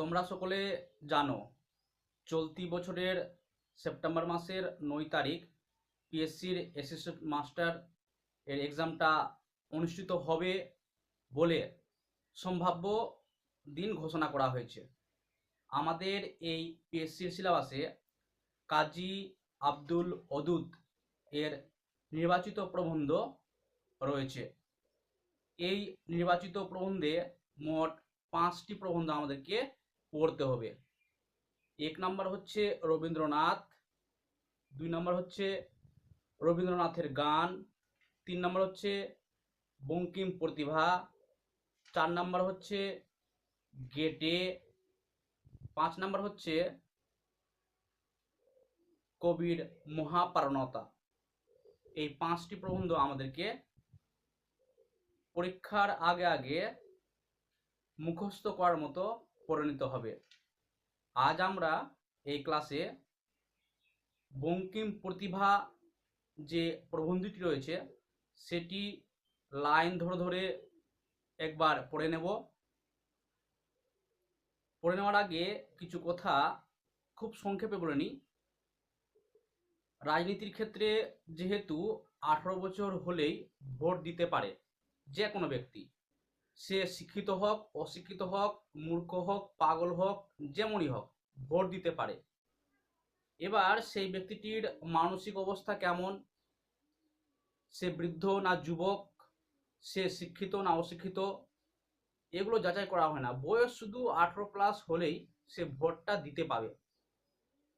তোমরা সকলে জানো, চলতি বছরের সেপ্টেম্বর মাসের নয় তারিখ পিএসসির অ্যাসিস্ট্যান্ট মাস্টার এর এক্সামটা অনুষ্ঠিত হবে বলে সম্ভাব্য দিন ঘোষণা করা হয়েছে। আমাদের এই পিএসসির সিলেবাসে কাজী আব্দুল অদুদ এর নির্বাচিত প্রবন্ধ রয়েছে। এই নির্বাচিত প্রবন্ধে মোট পাঁচটি প্রবন্ধ আমাদেরকে পড়তে হবে। এক নম্বর হচ্ছে রবীন্দ্রনাথ, দুই নম্বর হচ্ছে রবীন্দ্রনাথের গান, তিন নম্বর হচ্ছে বঙ্কিম প্রতিভা, চার নম্বর হচ্ছে গেটে, পাঁচ নম্বর হচ্ছে কবির মহাপারণতা। এই পাঁচটি প্রবন্ধ আমাদেরকে পরীক্ষার আগে আগে মুখস্থ করার মতো পরিণত হবে। আজ আমরা এই ক্লাসে বঙ্কিম প্রতিভা যে প্রবন্ধটি রয়েছে, সেটি লাইন ধরে ধরে একবার পড়ে নেব। পড়ে নেওয়ার আগে কিছু কথা খুব সংক্ষেপে বলে নিই। রাজনীতির ক্ষেত্রে যেহেতু আঠারো বছর হলেই ভোট দিতে পারে যে কোনো ব্যক্তি সে শিক্ষিত হোক, অশিক্ষিত হোক, মূর্খ হোক, পাগল হোক, যেমনই হোক, ভোট দিতে পারে। এবার সেই ব্যক্তিটির মানসিক অবস্থা কেমন? সে বৃদ্ধ না যুবক? সে শিক্ষিত না অশিক্ষিত? এগুলো যাচাই করা হয় না। বয়স শুধু আঠেরো প্লাস হলেই সে ভোটটা দিতে পাবে।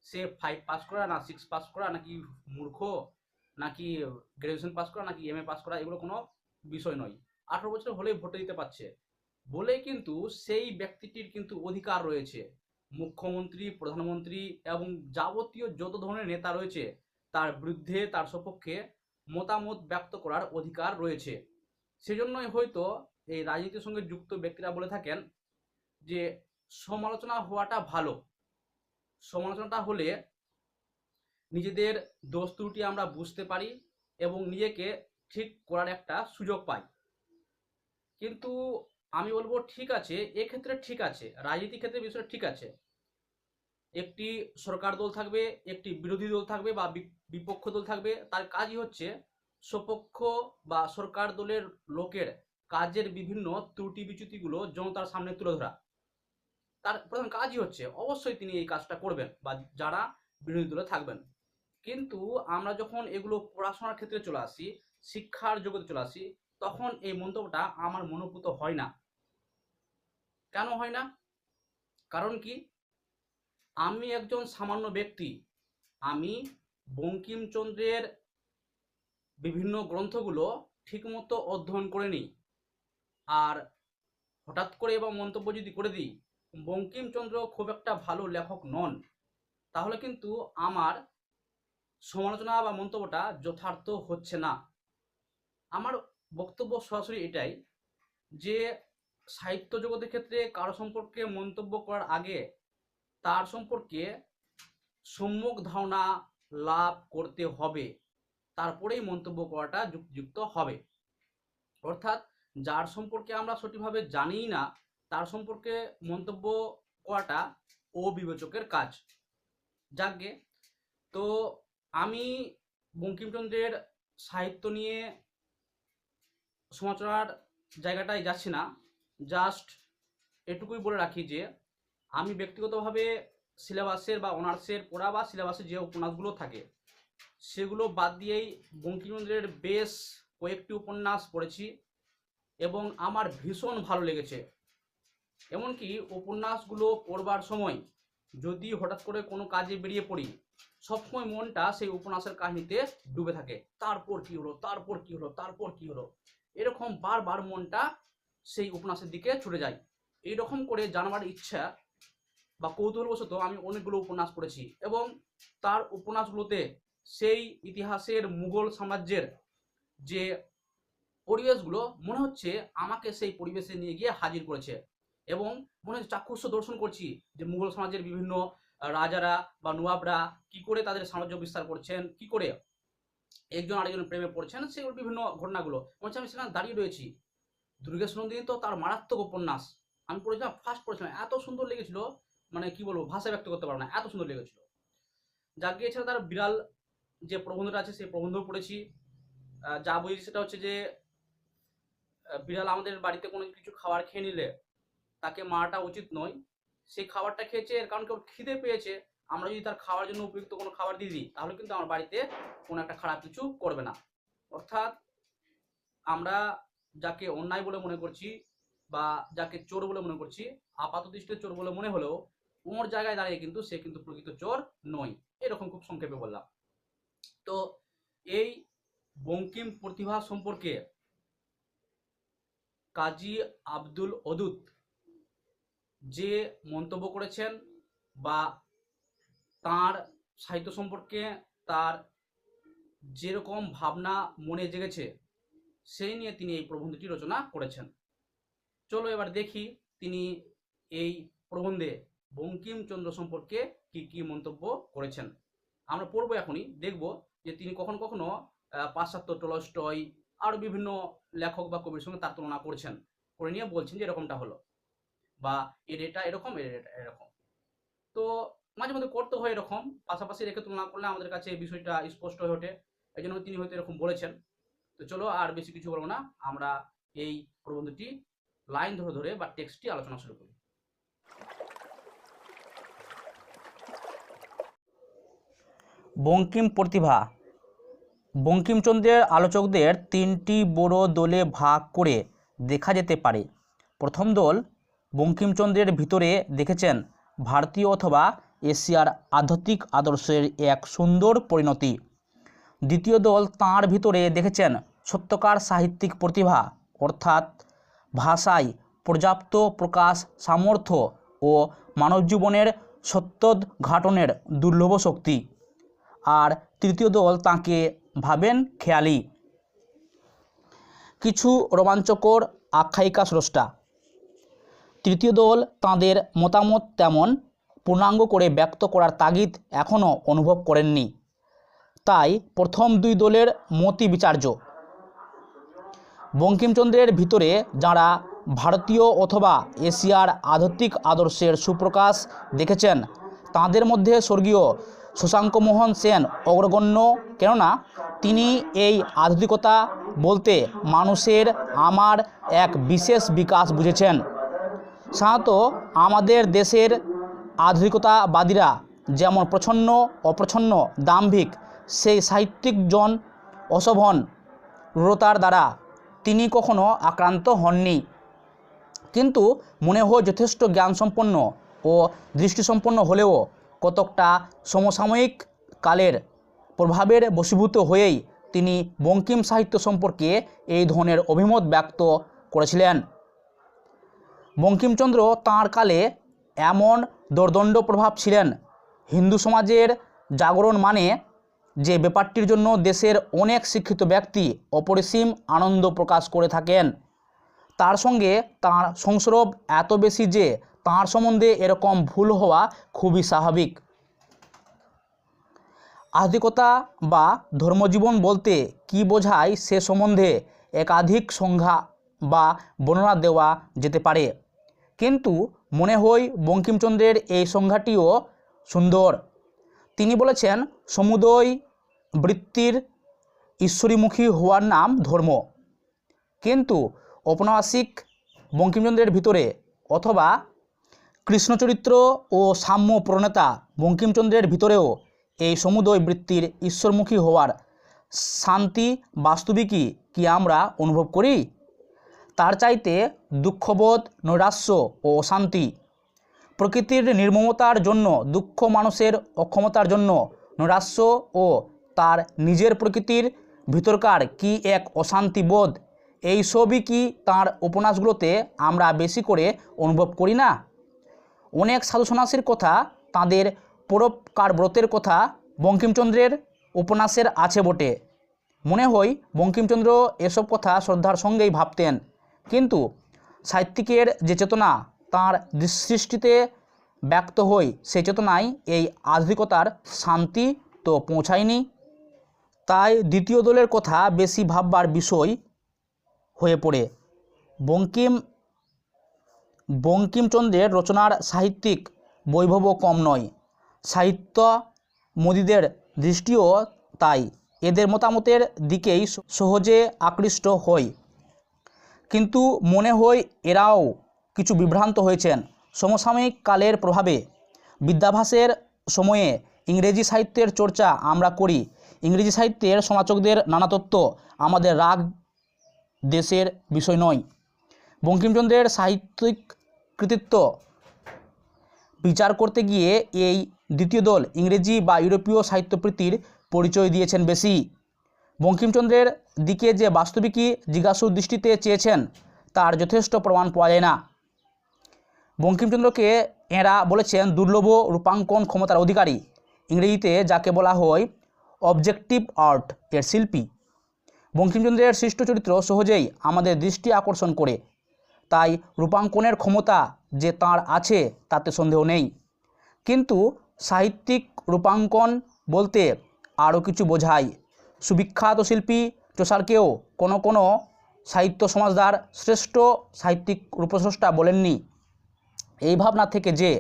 সে ফাইভ পাস করা না সিক্স পাস করা, নাকি মূর্খ, নাকি গ্রাজুয়েশন পাস করা, নাকি এম এ পাস করা, এগুলো কোনো বিষয় নয়। আঠারো বছর হলেই ভোটে দিতে পারছে। বলে কিন্তু সেই ব্যক্তিটির কিন্তু অধিকার রয়েছে। মুখ্যমন্ত্রী, প্রধানমন্ত্রী এবং যাবতীয় যত ধরনের নেতা রয়েছে, তার বিরুদ্ধে, তার সপক্ষে মতামত ব্যক্ত করার অধিকার রয়েছে। সেজন্যই হয়তো এই রাজনীতির সঙ্গে যুক্ত ব্যক্তিরা বলে থাকেন যে, সমালোচনা হওয়াটা ভালো। সমালোচনাটা হলে নিজেদের দোষ ত্রুটি আমরা বুঝতে পারি এবং নিজেকে ঠিক করার একটা সুযোগ পাই। কিন্তু আমি বলব ঠিক আছে এক্ষেত্রে ঠিক আছে রাজনীতি ক্ষেত্রে বিষয়টা ঠিক আছে। একটি সরকার দল থাকবে, একটি বিরোধী দল থাকবে বা বিপক্ষ দল থাকবে, তার কাজই হচ্ছে সপক্ষ বা সরকার দলের লোকের কাজের বিভিন্ন ত্রুটি বিচ্যুতিগুলো জনতার সামনে তুলে ধরা। তার প্রধান কাজই হচ্ছে অবশ্যই তিনি এই কাজটা করবেন বা যারা বিরোধী দলে থাকবেন। কিন্তু আমরা যখন এগুলো পড়াশোনার ক্ষেত্রে চলে আসি, শিক্ষার জগতে চলে আসি তখন এই মন্তব্যটা আমার মনোভূত হয় না। কেন হয় না? কারণ কি? আমি একজন সামান্য ব্যক্তি। আমি বঙ্কিমচন্দ্রের বিভিন্ন গ্রন্থগুলো ঠিকমতো অধ্যয়ন করে নিই। আর হঠাৎ করে এবং মন্তব্য যদি করে দিই, বঙ্কিমচন্দ্র খুব একটা ভালো লেখক নন। তাহলে কিন্তু আমার সমালোচনা বা মন্তব্যটা যথার্থ হচ্ছে না। আমার বক্তব্য সরাসরি এটাই যে সাহিত্য জগতের ক্ষেত্রে কারও সম্পর্কে মন্তব্য করার আগে তার সম্পর্কে সম্যক ধারণা লাভ করতে হবে। তারপরেই মন্তব্য করাটা যুক্তিযুক্ত হবে। অর্থাৎ যার সম্পর্কে আমরা সঠিকভাবে জানিই না, তার সম্পর্কে মন্তব্য করাটা অবিবেচকের কাজ। যাকে তো আমি বঙ্কিমচন্দ্রের সাহিত্য নিয়ে সমালোচনার জায়গাটায় যাচ্ছি না। জাস্ট এটুকুই বলে রাখি যে, আমি ব্যক্তিগতভাবে সিলেবাসের বা অনার্সের পড়া বা সিলেবাসের যে উপন্যাসগুলো থাকে, সেগুলো বাদ দিয়েই বঙ্কিমচন্দ্রের বেশ কয়েকটি উপন্যাস পড়েছি এবং আমার ভীষণ ভালো লেগেছে। এমনকি উপন্যাসগুলো পড়বার সময় যদি হঠাৎ করে কোনো কাজে বেরিয়ে পড়ি, সবসময় মনটা সেই উপন্যাসের কাহিনীতে ডুবে থাকে। তারপর কি হলো? তারপর কি হলো? তারপর কি হলো? এরকম বারবার মনটা সেই উপন্যাসের দিকে ছুটে যায়। এইরকম করে জানবার ইচ্ছা বা কৌতূহলবশত আমি অনেকগুলো উপন্যাস পড়েছি এবং তার উপন্যাসগুলোতে সেই ইতিহাসের মুঘল সাম্রাজ্যের যে পরিবেশগুলো মনে হচ্ছে আমাকে সেই পরিবেশে নিয়ে গিয়ে হাজির করেছে এবং মনে হচ্ছে চাক্ষুষ দর্শন করছি যে মুঘল সমাজের বিভিন্ন রাজারা বা নবাবরা কি করে তাদের সাম্রাজ্য বিস্তার করছেন, কি করে একজন আরেকজন প্রেমে পড়ছেন সেগুলো বিভিন্ন ঘটনাগুলো। মনে আমি সেখানে দাঁড়িয়ে রয়েছি। দুর্গেশ নন্দিনী তো তার মারাত্মক উপন্যাস। আমি পড়েছিলাম ফার্স্ট পড়েছিলাম। এত সুন্দর লেগেছিল মানে কি বলব ভাষায় ব্যক্ত করতে পারব না, এত সুন্দর লেগেছিল। যাকে এছাড়া তার বিড়াল, যে প্রবন্ধটা আছে, সেই প্রবন্ধ পড়েছি। যা বুঝেছি সেটা হচ্ছে যে বিড়াল আমাদের বাড়িতে কোনো কিছু খাবার খেয়ে নিলে, তাকে মারাটা উচিত নয়। সেই খাবারটা খেয়েছে, এর কারণ কেউ খিদে পেয়েছে আমরা যদি তার খাওয়ার জন্য উপযুক্ত কোনো খাবার দিয়ে দিই, তাহলে কিন্তু আমার বাড়িতে কোনো একটা খারাপ কিছু করবে না। অর্থাৎ আমরা যাকে অন্যায় বলে মনে করছি বা যাকে চোর বলে মনে করছি আপাত দৃষ্টিতে চোর বলে মনে হলেও ওর জায়গায় দাঁড়িয়ে কিন্তু সে কিন্তু প্রকৃত চোর নয়, এরকম খুব সংক্ষেপে বললাম। তো এই বঙ্কিম প্রতিভা সম্পর্কে কাজী আব্দুল অদুত যে মন্তব্য করেছেন বা তার সাহিত্য সম্পর্কে, তার যেরকম ভাবনা মনে জেগেছে, সেই নিয়ে তিনি এই প্রবন্ধটি রচনা করেছেন। চলো এবার দেখি তিনি এই প্রবন্ধে বঙ্কিমচন্দ্র সম্পর্কে কি কি মন্তব্য করেছেন। আমরা পড়ব এখনই, দেখব যে তিনি কখনো কখনো পাশ্চাত্য টলস্টয় আরও বিভিন্ন লেখক বা কবির সঙ্গে তার তুলনা করছেন। করে নিয়ে বলছেন যে এরকমটা হলো বা এর এটা এরকম, এর এটা এরকম। তো মাঝে মধ্যে করতে হয় এরকম, পাশাপাশি রেখে তুলনা করলে আমাদের কাছে বিষয়টা স্পষ্ট হয়ে ওঠে। এই জন্য তিনি হয়তো এরকম বলেছেন। তো চলো আর বেশি কিছু বলব না, আমরা এই প্রবন্ধটি লাইন ধরে ধরে বা টেক্সটটি আলোচনা শুরু করি। বঙ্কিম প্রতিভা। বঙ্কিমচন্দ্রের আলোচকদের তিনটি বড় দলে ভাগ করে দেখা যেতে পারে। প্রথম দল বঙ্কিমচন্দ্রের ভিতরে দেখেছেন, ভারতীয় অথবা এশিয়ার আধ্যাত্মিক আদর্শের এক সুন্দর পরিণতি। দ্বিতীয় দল তাঁর ভিতরে দেখেছেন সত্যকার সাহিত্যিক প্রতিভা, অর্থাৎ ভাষায় পর্যাপ্ত প্রকাশ, সামর্থ্য ও মানবজীবনের সত্যোদ্ঘাটনের দুর্লভ শক্তি। আর তৃতীয় দল তাকে ভাবেন খেয়ালি। কিছু রোমাঞ্চকর আখ্যায়িকা স্রষ্টা। তৃতীয় দল তাঁদের মতামত তেমন পূর্ণাঙ্গ করে ব্যক্ত করার তাগিদ এখনও অনুভব করেননি। তাই প্রথম দুই দলের মতি বিচার্য। বঙ্কিমচন্দ্রের ভিতরে যারা ভারতীয় অথবা এশিয়ার আধ্যাত্মিক আদর্শের সুপ্রকাশ দেখেছেন, তাঁদের মধ্যে স্বর্গীয় শশাঙ্ক মোহন সেন অগ্রগণ্য। কেননা, তিনি এই আধুনিকতা বলতে মানুষের আমার এক বিশেষ বিকাশ বুঝেছেন। সাধারণত আমাদের দেশের আধুনিকতাবাদীরা যেমন প্রচ্ছন্ন, অপ্রচ্ছন্ন, দাম্ভিক, সেই সাহিত্যিকজন অশোভন রূঢ়তার দ্বারা তিনি কখনো আক্রান্ত হননি। কিন্তু মনে হয় যথেষ্ট জ্ঞানসম্পন্ন ও দৃষ্টিসম্পন্ন হলেও কতকটা সমসাময়িক কালের প্রভাবের বশীভূত হয়েই তিনি বঙ্কিম সাহিত্য সম্পর্কে এই ধরনের অভিমত ব্যক্ত করেছিলেন। বঙ্কিমচন্দ্র তাঁর কালে এমন দোর্দণ্ড প্রভাব ছিলেন। হিন্দু সমাজের জাগরণ মানে যে ব্যাপারটির জন্য দেশের অনেক শিক্ষিত ব্যক্তি অপরিসীম আনন্দ প্রকাশ করে থাকেন। তার সঙ্গে তাঁর সংস্রব এত বেশি যে তাঁর সম্বন্ধে এরকম ভুল হওয়া খুবই স্বাভাবিক। আধুনিকতা বা ধর্মজীবন বলতে কি বোঝায় সে সম্বন্ধে একাধিক সংজ্ঞা বা বর্ণনা দেওয়া যেতে পারে। কিন্তু মনে হয় বঙ্কিমচন্দ্রের এই সংজ্ঞাটিও সুন্দর। তিনি বলেছেন, সমুদয় বৃত্তির ঈশ্বরীমুখী হওয়ার নাম ধর্ম। কিন্তু ঔপন্যাসিক বঙ্কিমচন্দ্রের ভিতরে অথবা কৃষ্ণচরিত্র ও সাম্য প্রণেতা বঙ্কিমচন্দ্রের ভিতরেও এই সমুদয় বৃত্তির ঈশ্বরমুখী হওয়ার শান্তি বাস্তবিকই কি আমরা অনুভব করি? তার চাইতে দুঃখবোধ, নৈরাশ্য ও অশান্তি। প্রকৃতির নির্মমতার জন্য, দুঃখ মানুষের অক্ষমতার জন্য নৈরাশ্য ও তার নিজের প্রকৃতির ভিতরকার কি এক অশান্তি বোধ এই সবই কি তাঁর উপন্যাসগুলোতে আমরা বেশি করে অনুভব করি না? অনেক সাধু সন্ন্যাসীর কথা, তাঁদের পরোপকার ব্রতের কথা বঙ্কিমচন্দ্রের উপন্যাসের আছে বটে। মনে হয় বঙ্কিমচন্দ্র এসব কথা শ্রদ্ধার সঙ্গেই ভাবতেন। কিন্তু সাহিত্যিকের যে চেতনা তাঁর সৃষ্টিতে ব্যক্ত হই সেই চেতনায় এই আধুনিকতার শান্তি তো পৌঁছায়নি। তাই দ্বিতীয় দলের কথা বেশি ভাববার বিষয় হয়ে পড়ে। বঙ্কিম, বঙ্কিমচন্দ্রের রচনার সাহিত্যিক বৈভবও কম নয়। সাহিত্য মোদীদের দৃষ্টিও তাই। এদের মতামতের দিকেই সহজে আকৃষ্ট হয় কিন্তু মনে হয় এরাও কিছু বিভ্রান্ত হয়েছেন সমসাময়িক কালের প্রভাবে। বিদ্যাভাসের সময়ে ইংরেজি সাহিত্যের চর্চা আমরা করি। ইংরেজি সাহিত্যের সমালোচকদের নানা তত্ত্ব আমাদের রাগ দেশের বিষয় নয়। বঙ্কিমচন্দ্রের সাহিত্যিক কৃতিত্ব বিচার করতে গিয়ে এই দ্বিতীয় দল ইংরেজি বা ইউরোপীয় সাহিত্যপ্রীতির পরিচয় দিয়েছেন বেশি। বঙ্কিমচন্দ্রের দিকে যে বাস্তবিকই জিজ্ঞাসু দৃষ্টিতে চেয়েছেন, তার যথেষ্ট প্রমাণ পাওয়া যায় না। বঙ্কিমচন্দ্রকে এঁরা বলেছেন, দুর্লভ রূপাঙ্কন ক্ষমতার অধিকারী। ইংরেজিতে যাকে বলা হয়, অবজেক্টিভ আর্ট এর শিল্পী। বঙ্কিমচন্দ্রের সৃষ্ট চরিত্র সহজেই আমাদের দৃষ্টি আকর্ষণ করে। তাই রূপাঙ্কনের ক্ষমতা যে তার আছে, তাতে সন্দেহ নেই। কিন্তু সাহিত্যিক রূপাঙ্কন বলতে আরও কিছু বোঝায়। সুবিখ্যাত শিল্পী চষারকেও কোনো কোনো সাহিত্য সমাজদার শ্রেষ্ঠ সাহিত্যিক রূপস্রষ্টা বলেননি। এই ভাবনা থেকে যে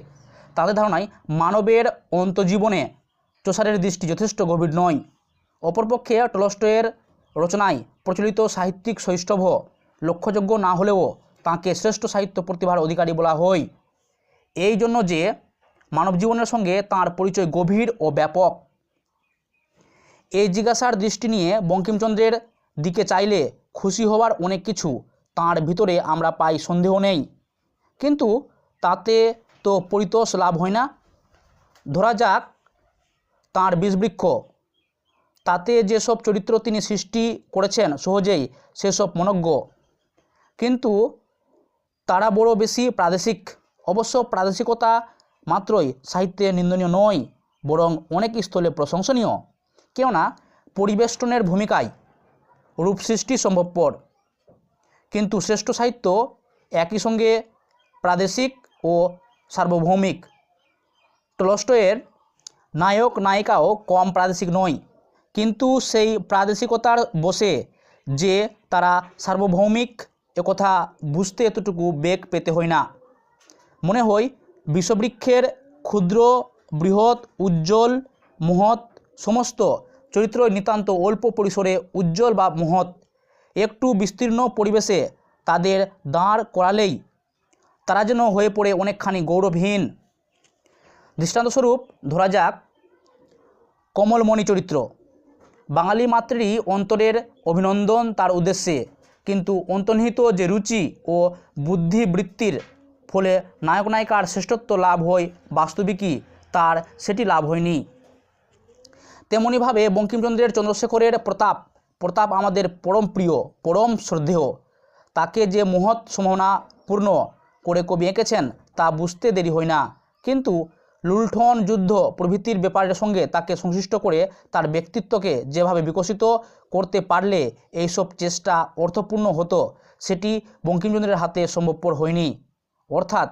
তাদের ধারণায় মানবের অন্তজীবনে চষারের দৃষ্টি যথেষ্ট গভীর নয়। অপরপক্ষে টলস্টয়ের রচনায় প্রচলিত সাহিত্যিক শৈষ্ঠব লক্ষ্যযোগ্য না হলেও তাঁকে শ্রেষ্ঠ সাহিত্য প্রতিভার অধিকারী বলা হয়। এই জন্য যে মানব জীবনের সঙ্গে তাঁর পরিচয় গভীর ও ব্যাপক। এই জিজ্ঞাসার দৃষ্টি নিয়ে বঙ্কিমচন্দ্রের দিকে চাইলে খুশি হওয়ার অনেক কিছু তাঁর ভিতরে আমরা পাই সন্দেহ নেই। কিন্তু তাতে তো পরিতোষ লাভ হয় না। ধরা যাক তাঁর বিষবৃক্ষ। তাতে যেসব চরিত্র তিনি সৃষ্টি করেছেন সহজেই সেসব মনজ্ঞ। কিন্তু তারা বড় বেশি প্রাদেশিক। অবশ্য প্রাদেশিকতা মাত্রই সাহিত্যে নিন্দনীয় নয়, বরং অনেক স্থলে প্রশংসনীয়। কেননা পরিবেষ্টনের ভূমিকায় রূপ সৃষ্টি সম্ভবপর। কিন্তু শ্রেষ্ঠ সাহিত্য একই সঙ্গে প্রাদেশিক ও সার্বভৌমিক। টলস্টয়ের নায়ক নায়িকাও কম প্রাদেশিক নয়, কিন্তু সেই প্রাদেশিকতার বসে যে তারা সার্বভৌমিক একথা বুঝতে এতটুকু বেগ পেতে হয় না। মনে হয় বিষবৃক্ষের ক্ষুদ্র, বৃহৎ, উজ্জ্বল, মহৎ সমস্ত চরিত্রই নিতান্ত অল্প পরিসরে উজ্জ্বল বা মহৎ। একটু বিস্তীর্ণ পরিবেশে তাদের দাঁড় করালেই তারা যেন হয়ে পড়ে অনেকখানি গৌরবহীন। দৃষ্টান্তস্বরূপ ধরা যাক কমলমণি চরিত্র। বাঙালি মাতৃরই অন্তরের অভিনন্দন তার উদ্দেশ্যে, কিন্তু অন্তর্নিহিত যে রুচি ও বুদ্ধিবৃত্তির ফলে নায়ক নায়িকার শ্রেষ্ঠত্ব লাভ হয় বাস্তবিকই, তার সেটি লাভ হয়নি। তেমনিভাবে বঙ্কিমচন্দ্রের চন্দ্রশেখরের প্রতাপ প্রতাপ আমাদের পরম প্রিয়, পরম শ্রদ্ধেয়। তাকে যে মহৎ সম্ভাবনাপূর্ণ করে কবি এঁকেছেন, তা বুঝতে দেরি হয় না। কিন্তু লুণ্ঠন যুদ্ধ প্রভৃতির ব্যাপারের সঙ্গে তাকে সংশ্লিষ্ট করে তার ব্যক্তিত্বকে যেভাবে বিকশিত করতে পারলে এইসব চেষ্টা অর্থপূর্ণ হতো, সেটি বঙ্কিমচন্দ্রের হাতে সম্ভবপর হয়নি। অর্থাৎ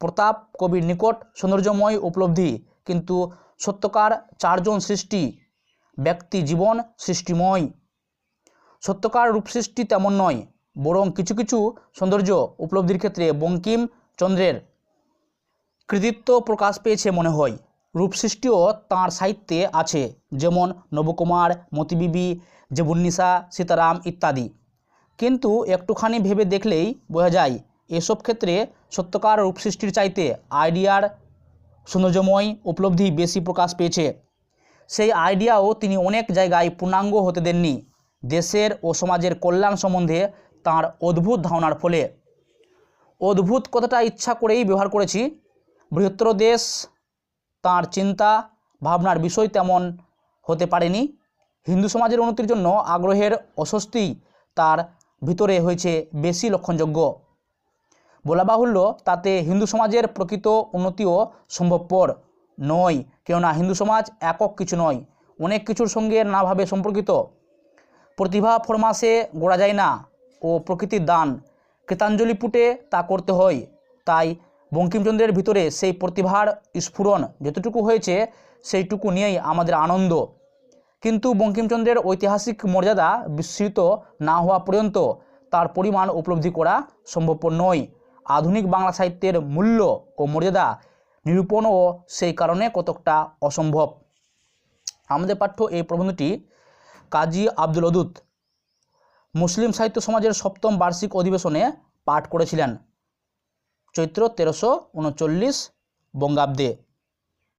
প্রতাপ কবির নিকট সৌন্দর্যময় উপলব্ধি, কিন্তু সত্যকার চারজন সৃষ্টি, ব্যক্তি জীবন সৃষ্টিময়। সত্যকার রূপসৃষ্টি তেমন নয়, বরং কিছু কিছু সৌন্দর্য উপলব্ধির ক্ষেত্রে বঙ্কিমচন্দ্রের কৃতিত্ব প্রকাশ পেয়েছে মনে হয়। রূপ সৃষ্টিও তাঁর সাহিত্যে আছে, যেমন নবকুমার, মতিবিবি জেবুন্নিসা সীতারাম ইত্যাদি। কিন্তু একটুখানি ভেবে দেখলেই বোঝা যায়, এসব ক্ষেত্রে সত্যকার রূপসৃষ্টির চাইতে আইডিয়ার সৌন্দর্যময়, উপলব্ধি বেশি প্রকাশ পেয়েছে। সেই আইডিয়াও তিনি অনেক জায়গায় পূর্ণাঙ্গ হতে দেননি। দেশের ও সমাজের কল্যাণ সম্বন্ধে তাঁর অদ্ভুত ধারণার ফলে। অদ্ভুত কথাটা ইচ্ছা করেই ব্যবহার করেছি। বৃহত্তর দেশ, তাঁর চিন্তা, ভাবনার বিষয় তেমন হতে পারেনি। হিন্দু সমাজের উন্নতির জন্য আগ্রহের অস্বস্তি তার ভিতরে হয়েছে বেশি লক্ষণযোগ্য। বলা বাহুল্য, তাতে হিন্দু সমাজের প্রকৃত উন্নতিও সম্ভবপর নয়। কেননা হিন্দু সমাজ একক কিছু নয়, অনেক কিছুর সঙ্গে নানাভাবে সম্পর্কিত। প্রতিভা ফরমাসে গড়া যায় না ও প্রকৃতির দান। কৃতাঞ্জলি পুটে তা করতে হয়। তাই বঙ্কিমচন্দ্রের ভিতরে সেই প্রতিভার স্ফুরণ যতটুকু হয়েছে, সেইটুকু নিয়েই আমাদের আনন্দ। কিন্তু বঙ্কিমচন্দ্রের ঐতিহাসিক মর্যাদা বিস্মৃত না হওয়া পর্যন্ত তার পরিমাণ উপলব্ধি করা সম্ভবপর নয়। আধুনিক বাংলা সাহিত্যের মূল্য ও মর্যাদা নিরূপণও সেই কারণে কতকটা অসম্ভব। আমাদের পাঠ্য এই প্রবন্ধটি কাজী আব্দুল অদুত মুসলিম সাহিত্য সমাজের সপ্তম বার্ষিক অধিবেশনে পাঠ করেছিলেন। চৈত্র তেরোশো উনচল্লিশ বঙ্গাব্দে।